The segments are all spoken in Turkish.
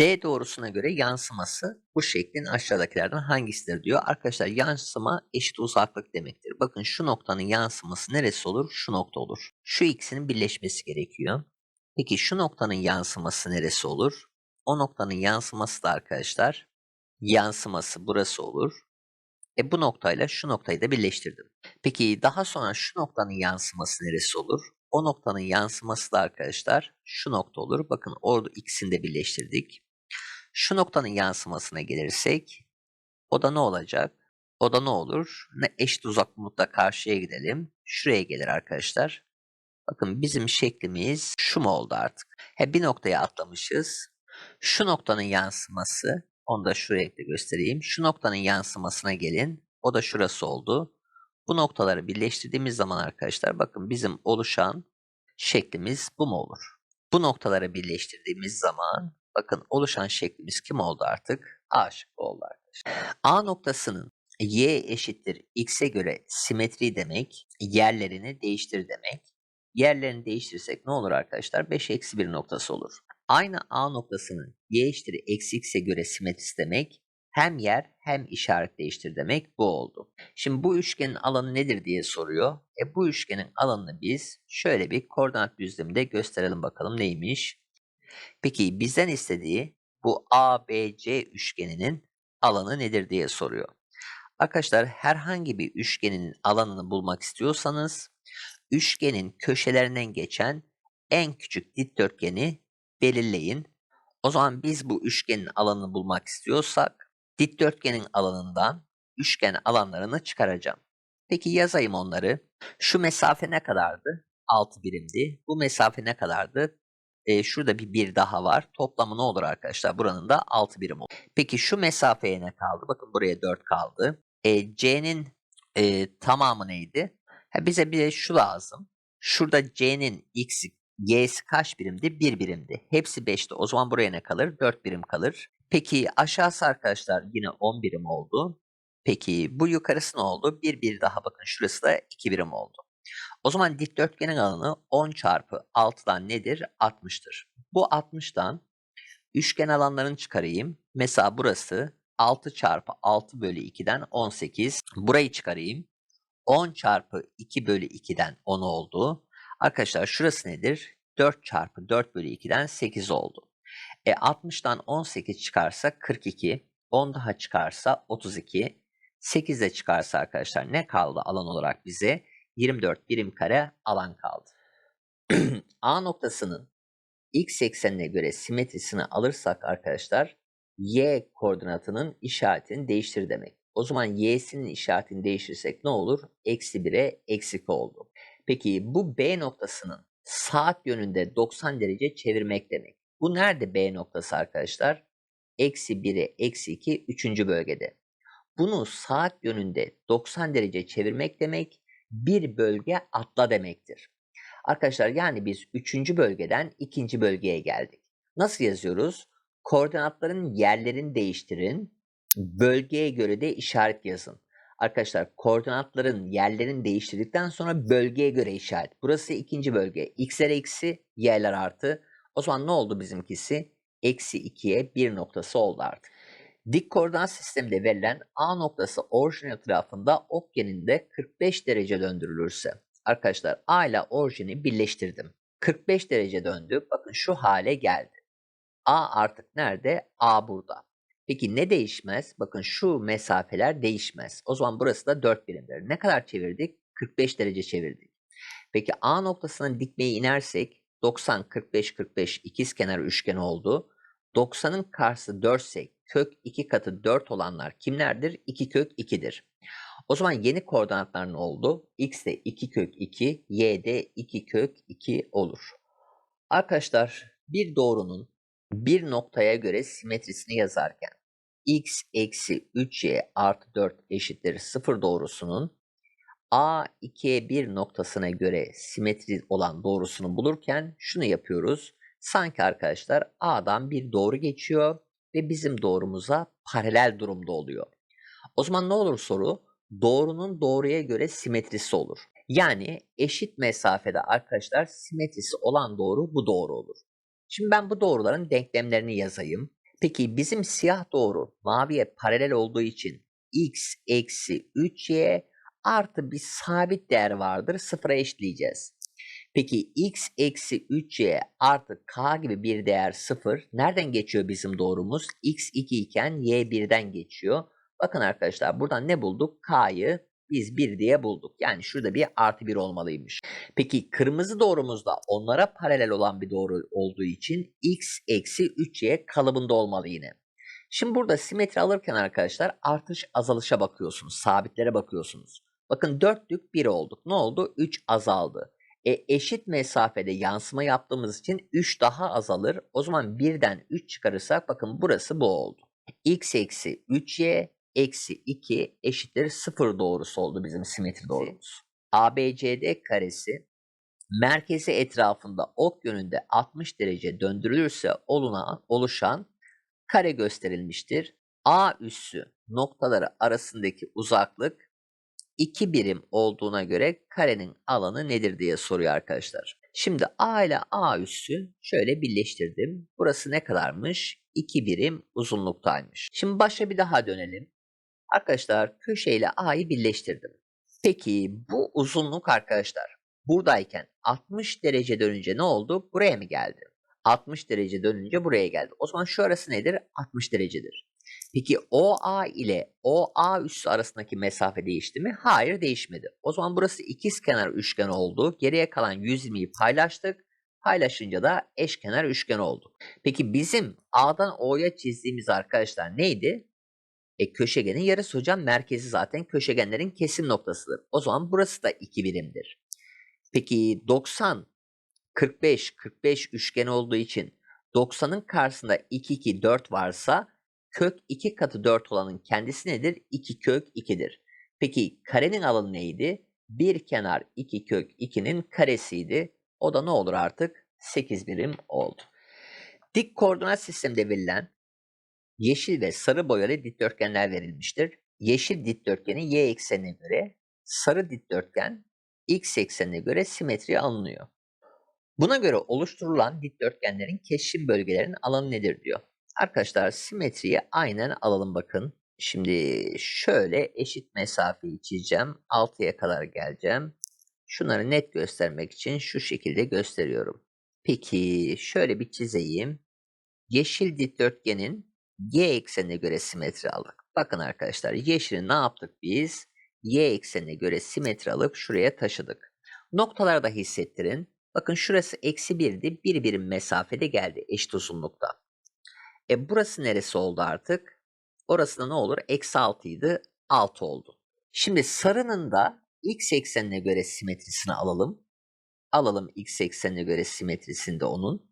D doğrusuna göre yansıması bu şeklin aşağıdakilerden hangisidir diyor. Arkadaşlar yansıma eşit uzaklık demektir. Bakın şu noktanın yansıması neresi olur? Şu nokta olur. Şu ikisinin birleşmesi gerekiyor. Peki şu noktanın yansıması neresi olur? O noktanın yansıması da arkadaşlar yansıması burası olur. E bu noktayla şu noktayı da birleştirdim. Peki daha sonra şu noktanın yansıması neresi olur? O noktanın yansıması da arkadaşlar şu nokta olur. Bakın orada ikisini de birleştirdik. Şu noktanın yansımasına gelirsek o da ne olacak? O da ne olur? Ne eşit uzaklıkta karşıya gidelim. Şuraya gelir arkadaşlar. Bakın bizim şeklimiz şu mu oldu artık? He bir noktaya atlamışız. Şu noktanın yansıması, onu da şuraya da göstereyim. Şu noktanın yansımasına gelin. O da şurası oldu. Bu noktaları birleştirdiğimiz zaman arkadaşlar bakın bizim oluşan şeklimiz bu mu olur? Bu noktaları birleştirdiğimiz zaman bakın oluşan şeklimiz kim oldu artık? A oldu arkadaşlar. A noktasının y eşittir x'e göre simetri demek, yerlerini değiştir demek. Yerlerini değiştirirsek ne olur arkadaşlar? 5 eksi 1 noktası olur. Aynı A noktasının y eşittir eksi x'e göre simetrisi demek hem yer hem işaret değiştir demek bu oldu. Şimdi bu üçgenin alanı nedir diye soruyor. E bu üçgenin alanını biz şöyle bir koordinat düzleminde gösterelim bakalım neymiş. Peki bizden istediği bu ABC üçgeninin alanı nedir diye soruyor. Arkadaşlar herhangi bir üçgenin alanını bulmak istiyorsanız üçgenin köşelerinden geçen en küçük dikdörtgeni belirleyin. O zaman biz bu üçgenin alanını bulmak istiyorsak dikdörtgenin alanından üçgen alanlarını çıkaracağım. Peki yazayım onları. Şu mesafe ne kadardı? 6 birimdi. Bu mesafe ne kadardı? Ee, şurada bir bir daha var. Toplamı ne olur arkadaşlar? Buranın da 6 birim olur. Peki şu mesafeye ne kaldı? Bakın buraya 4 kaldı. Ee, C'nin e, tamamı neydi? Ha, bize bir de şu lazım. Şurada C'nin x'i, y'si kaç birimdi? 1 birimdi. Hepsi 5'ti. O zaman buraya ne kalır? 4 birim kalır. Peki aşağısı arkadaşlar yine 10 birim oldu. Peki bu yukarısı ne oldu? Bir bir daha bakın şurası da 2 birim oldu. O zaman dikdörtgenin alanı 10 çarpı 6'dan nedir? 60'tır. Bu 60'dan üçgen alanlarını çıkarayım. Mesela burası 6 çarpı 6 bölü 2'den 18. Burayı çıkarayım. 10 çarpı 2 bölü 2'den 10 oldu. Arkadaşlar şurası nedir? 4 çarpı 4 bölü 2'den 8 oldu. E 60'tan 18 çıkarsa 42. 10 daha çıkarsa 32. 8 de çıkarsa arkadaşlar ne kaldı alan olarak bize? 24 birim kare alan kaldı. A noktasının x eksenine göre simetrisini alırsak arkadaşlar y koordinatının işaretini değiştir demek. O zaman y'sinin işaretini değiştirirsek ne olur? Eksi 1'e eksi 2 oldu. Peki bu B noktasının saat yönünde 90 derece çevirmek demek. Bu nerede B noktası arkadaşlar? Eksi 1'e eksi 2 üçüncü bölgede. Bunu saat yönünde 90 derece çevirmek demek bir bölge atla demektir. Arkadaşlar yani biz üçüncü bölgeden ikinci bölgeye geldik. Nasıl yazıyoruz? Koordinatların yerlerini değiştirin. Bölgeye göre de işaret yazın. Arkadaşlar koordinatların yerlerini değiştirdikten sonra bölgeye göre işaret. Burası ikinci bölge. X'ler eksi, y'ler artı. O zaman ne oldu bizimkisi? Eksi 2'ye 1 noktası oldu artık. Dik koordinat sisteminde verilen A noktası orijin etrafında ok geninde 45 derece döndürülürse. Arkadaşlar A ile orijini birleştirdim. 45 derece döndü. Bakın şu hale geldi. A artık nerede? A burada. Peki ne değişmez? Bakın şu mesafeler değişmez. O zaman burası da 4 birimdir. Ne kadar çevirdik? 45 derece çevirdik. Peki A noktasına dikmeyi inersek 90, 45, 45 ikizkenar üçgen oldu. 90'ın karşısı 4 ise kök 2 katı 4 olanlar kimlerdir? 2 kök 2'dir. O zaman yeni koordinatlar ne oldu? X de 2 kök 2, Y de 2 kök 2 olur. Arkadaşlar bir doğrunun bir noktaya göre simetrisini yazarken x eksi 3y artı 4 eşittir 0 doğrusunun a 2'ye 1 noktasına göre simetri olan doğrusunu bulurken şunu yapıyoruz. Sanki arkadaşlar a'dan bir doğru geçiyor ve bizim doğrumuza paralel durumda oluyor. O zaman ne olur soru? Doğrunun doğruya göre simetrisi olur. Yani eşit mesafede arkadaşlar simetrisi olan doğru bu doğru olur. Şimdi ben bu doğruların denklemlerini yazayım. Peki bizim siyah doğru maviye paralel olduğu için x eksi 3y artı bir sabit değer vardır. Sıfıra eşitleyeceğiz. Peki x eksi 3y artı k gibi bir değer 0. Nereden geçiyor bizim doğrumuz? x 2 iken y 1'den geçiyor. Bakın arkadaşlar buradan ne bulduk? k'yı biz 1 diye bulduk. Yani şurada bir artı 1 olmalıymış. Peki kırmızı doğrumuzda onlara paralel olan bir doğru olduğu için x eksi 3y kalıbında olmalı yine. Şimdi burada simetri alırken arkadaşlar artış azalışa bakıyorsunuz. Sabitlere bakıyorsunuz. Bakın dörtlük 1 olduk. Ne oldu? 3 azaldı. E, eşit mesafede yansıma yaptığımız için 3 daha azalır. O zaman 1'den 3 çıkarırsak bakın burası bu oldu. x eksi 3y eksi 2 eşittir 0 doğrusu oldu bizim simetri doğrumuz. ABCD karesi merkezi etrafında ok yönünde 60 derece döndürülürse olunan, oluşan kare gösterilmiştir. A üssü noktaları arasındaki uzaklık 2 birim olduğuna göre karenin alanı nedir diye soruyor arkadaşlar. Şimdi A ile A üssü şöyle birleştirdim. Burası ne kadarmış? 2 birim uzunluktaymış. Şimdi başa bir daha dönelim. Arkadaşlar köşeyle A'yı birleştirdim. Peki bu uzunluk arkadaşlar buradayken 60 derece dönünce ne oldu? Buraya mı geldi? 60 derece dönünce buraya geldi. O zaman şu arası nedir? 60 derecedir. Peki OA ile OA üssü arasındaki mesafe değişti mi? Hayır değişmedi. O zaman burası ikizkenar üçgen oldu. Geriye kalan 120'yi paylaştık. Paylaşınca da eşkenar üçgen oldu. Peki bizim A'dan O'ya çizdiğimiz arkadaşlar neydi? E köşegenin yarısı hocam merkezi zaten köşegenlerin kesim noktasıdır. O zaman burası da 2 birimdir. Peki 90 45 45 üçgen olduğu için 90'ın karşısında 2 2 4 varsa kök 2 katı 4 olanın kendisi nedir? 2 kök 2'dir. Peki karenin alanı neydi? Bir kenar 2 kök 2'nin karesiydi. O da ne olur artık? 8 birim oldu. Dik koordinat sisteminde verilen yeşil ve sarı boyalı dikdörtgenler verilmiştir. Yeşil dikdörtgenin y eksenine göre, sarı dikdörtgen x eksenine göre simetri alınıyor. Buna göre oluşturulan dikdörtgenlerin kesişim bölgelerinin alanı nedir diyor. Arkadaşlar simetriyi aynen alalım bakın. Şimdi şöyle eşit mesafeyi çizeceğim. 6'ya kadar geleceğim. Şunları net göstermek için şu şekilde gösteriyorum. Peki şöyle bir çizeyim. Yeşil dikdörtgenin y eksenine göre simetri aldık. Bakın arkadaşlar yeşili ne yaptık biz? Y eksenine göre simetri alıp şuraya taşıdık. Noktalarda hissettirin. Bakın şurası eksi 1'di. Bir birim mesafede geldi eşit uzunlukta. E burası neresi oldu artık? Orası da ne olur? Eksi 6 idi. 6 oldu. Şimdi sarının da x eksenine göre simetrisini alalım. Alalım x eksenine göre simetrisini de onun.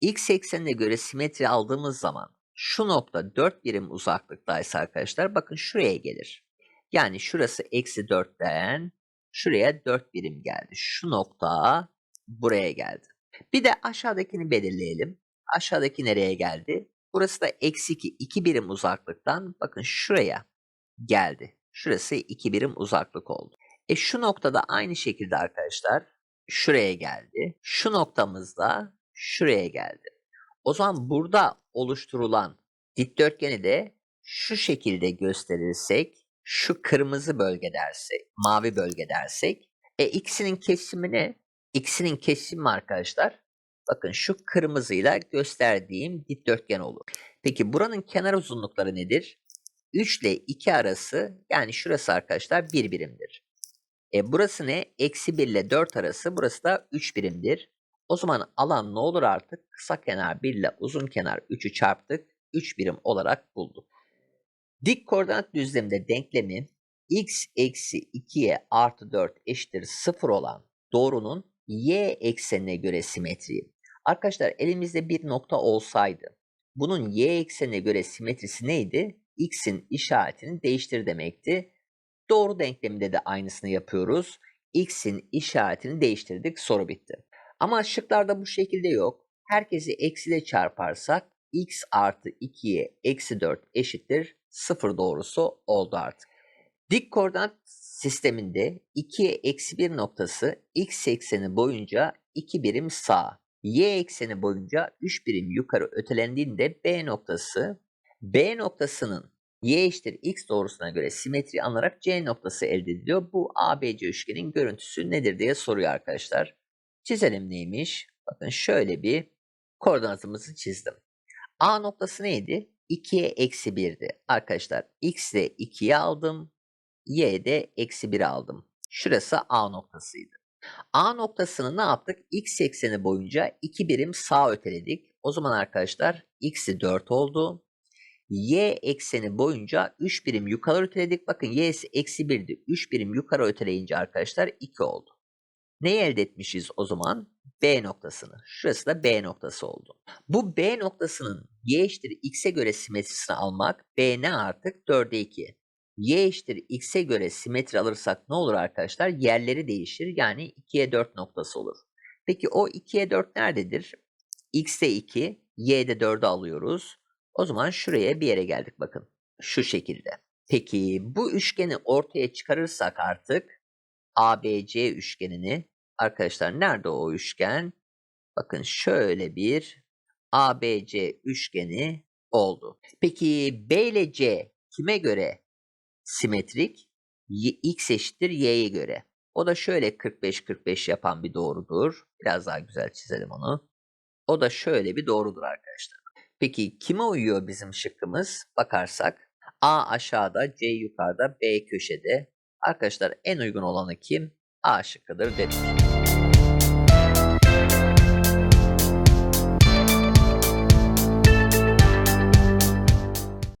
X eksenine göre simetri aldığımız zaman şu nokta 4 birim uzaklıktaysa arkadaşlar bakın şuraya gelir. Yani şurası eksi 4'ten şuraya 4 birim geldi. Şu nokta buraya geldi. Bir de aşağıdakini belirleyelim. Aşağıdaki nereye geldi? Burası da eksi 2, 2 birim uzaklıktan bakın şuraya geldi. Şurası 2 birim uzaklık oldu. E şu noktada aynı şekilde arkadaşlar şuraya geldi. Şu noktamızda şuraya geldi. O zaman burada oluşturulan dikdörtgeni de şu şekilde gösterirsek, şu kırmızı bölge dersek, mavi bölge dersek, e x'inin kesimi ne? X'inin kesimi arkadaşlar, bakın şu kırmızıyla gösterdiğim dikdörtgen olur. Peki buranın kenar uzunlukları nedir? 3 ile 2 arası, yani şurası arkadaşlar 1 birimdir. E burası ne? Eksi 1 ile 4 arası, burası da 3 birimdir. O zaman alan ne olur artık? Kısa kenar 1 ile uzun kenar 3'ü çarptık. 3 birim olarak bulduk. Dik koordinat düzleminde denklemi x eksi 2y artı 4 eşittir 0 olan doğrunun y eksenine göre simetriği. Arkadaşlar elimizde bir nokta olsaydı bunun y eksenine göre simetrisi neydi? x'in işaretini değiştir demekti. Doğru denkleminde de aynısını yapıyoruz. x'in işaretini değiştirdik soru bitti. Ama şıklarda bu şekilde yok. Herkesi eksiyle çarparsak x artı 2'ye eksi 4 eşittir 0 doğrusu oldu artık. Dik koordinat sisteminde 2'ye eksi 1 noktası x ekseni boyunca 2 birim sağ. Y ekseni boyunca 3 birim yukarı ötelendiğinde B noktası B noktasının y eşittir x doğrusuna göre simetri alınarak C noktası elde ediliyor. Bu ABC üçgenin görüntüsü nedir diye soruyor arkadaşlar. Çizelim neymiş? Bakın şöyle bir koordinatımızı çizdim. A noktası neydi? 2'ye eksi 1'di. Arkadaşlar x de 2'ye aldım. Y de eksi 1'e aldım. Şurası A noktasıydı. A noktasını ne yaptık? X ekseni boyunca 2 birim sağ öteledik. O zaman arkadaşlar x'i 4 oldu. Y ekseni boyunca 3 birim yukarı öteledik. Bakın y'si eksi 1'di. 3 birim yukarı öteleyince arkadaşlar 2 oldu. Neyi elde etmişiz o zaman? B noktasını. Şurası da B noktası oldu. Bu B noktasının y eşittir x'e göre simetrisini almak B ne artık? 4'e 2. Y eşittir x'e göre simetri alırsak ne olur arkadaşlar? Yerleri değişir. Yani 2'ye 4 noktası olur. Peki o 2'ye 4 nerededir? X'e 2, Y'de 4'ü alıyoruz. O zaman şuraya bir yere geldik bakın. Şu şekilde. Peki bu üçgeni ortaya çıkarırsak artık ABC üçgenini arkadaşlar nerede o üçgen? Bakın şöyle bir ABC üçgeni oldu. Peki B ile C kime göre simetrik? X eşittir Y'ye göre. O da şöyle 45-45 yapan bir doğrudur. Biraz daha güzel çizelim onu. O da şöyle bir doğrudur arkadaşlar. Peki kime uyuyor bizim şıkkımız? Bakarsak A aşağıda, C yukarıda, B köşede. Arkadaşlar en uygun olanı kim? A şıkkıdır dedik.